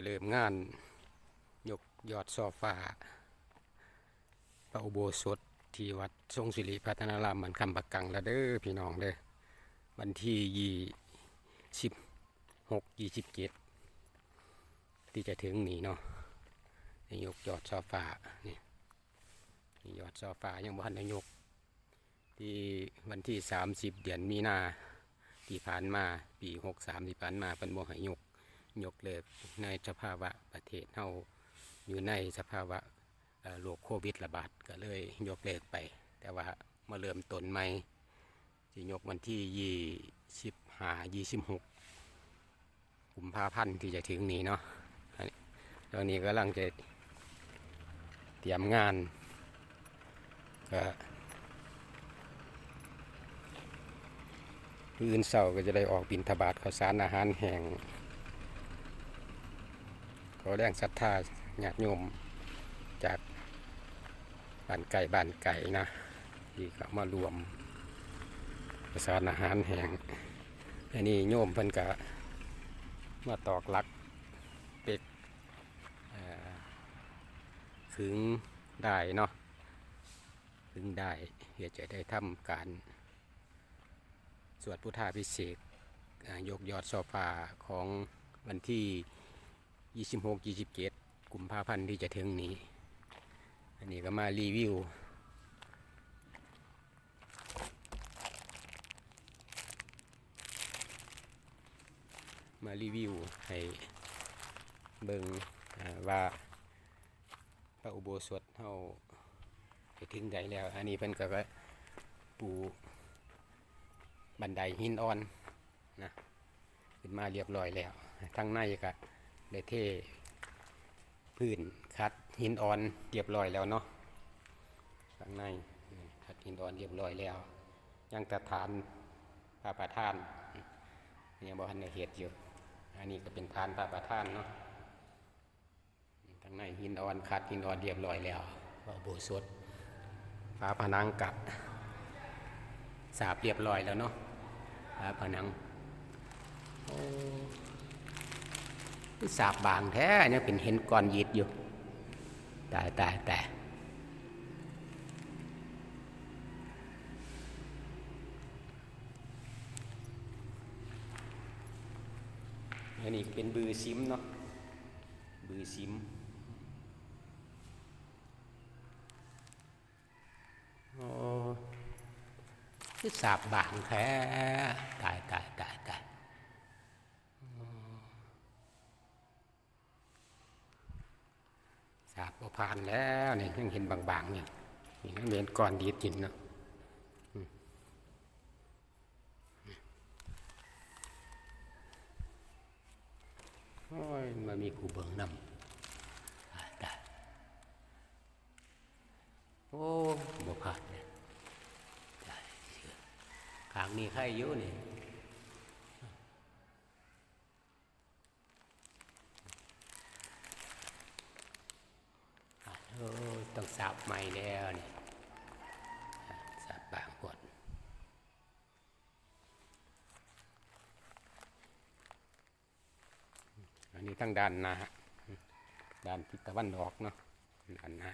จะเริ่มงานยกยอดซอฟ้าพระอุโบสถที่วัดทรงศิริพัฒนารามมันคำปักกังล้วเด้อพี่น้องเด้อวันที่ยี่สิบหกยี่สิบเจ็ดที่จะถึงนี้เนาะนี่ยกยอดซอฟ้านี่นยอดซอฟ้ายังบ่ทันยกที่วันที่30เดือนมีนาที่ผ่านมาปี63ที่ผ่านมาเป็นบ่ให้ยก ยกเลิกในสภาวะประเทศเฮาอยู่ในสภาวะโรคโควิดระบาดก็เลยยกเลิกไป แต่ว่ามาเริ่มต้นใหม่สิยกวันที่25 26กุมภาพันธ์ที่จะถึงนี้เนาะตอนนี้กำลังจะเตรียมงานก็อื่นเสาร์ก็จะได้ออกบินทบาทข้าวสารอาหารแห้ง อแรงศรัทธาญาติโยมจากบ้านไก่บ้านไก่นะ ที่เขามารวมข้าวสารอาหารแห้งอันนี้โยมเพิ่นก็มาตอกลักเป็กถึงได้เนาะถึงได้เพื่อจะได้ทำการสวดพุทธาพิเศษยกยอดโซฟาของวันที่ 26 27กุมภาพันธ์ที่จะถึงนี้ อันนี้ก็มารีวิว มารีวิวให้เบิงว่าพระอุโบสถเฮาไปถึงใดแล้ว อันนี้เพิ่นก็ปูบันไดหินอ่อนนะขึ้นมาเรียบร้อยแล้วทั้งในก็ ได้เทพื้นคัดหินอ่อนเรียบร้อยแล้วเนาะข้างในคัดหินอ่อนเรียบร้อยแล้ว ยังตะฐานพระประธานยังบ่ทันได้เฮ็ดอยู่ อันนี้ก็เป็นฐานพระประธานเนาะทั้งในหินอ่อนคัดหินอ่อนเรียบร้อยแล้วว่าโบสถฝาผนังกัดสาบเรียบร้อยแล้วเนาะฝาผนังโอ้ สาบบางแท้เนี่ยเป็นเห็นก้อนยิดอยู่ ตายตายตายอันนี้เป็นบือซิมเนาะบือซิมโอ้คือสาบบางแท้ตายตายตายตายอืม สาบบ่ผ่านแล้วเนี่ยยังเห็นบางๆเนี่ยนี่นักเรียนก่อนดีดินเนาะมโอ้ยมามีกูเบิงนำตายตายโอ้บ่ผ่านเนี่ยขางนี้ใครอยู่นี่อะโอ้ ยต้องสับใหม่แล้วนี่อะสับบางบทอันนี้ทั้งด้านหน้าด้านทิศตะวันออกเนาะด้านหน้า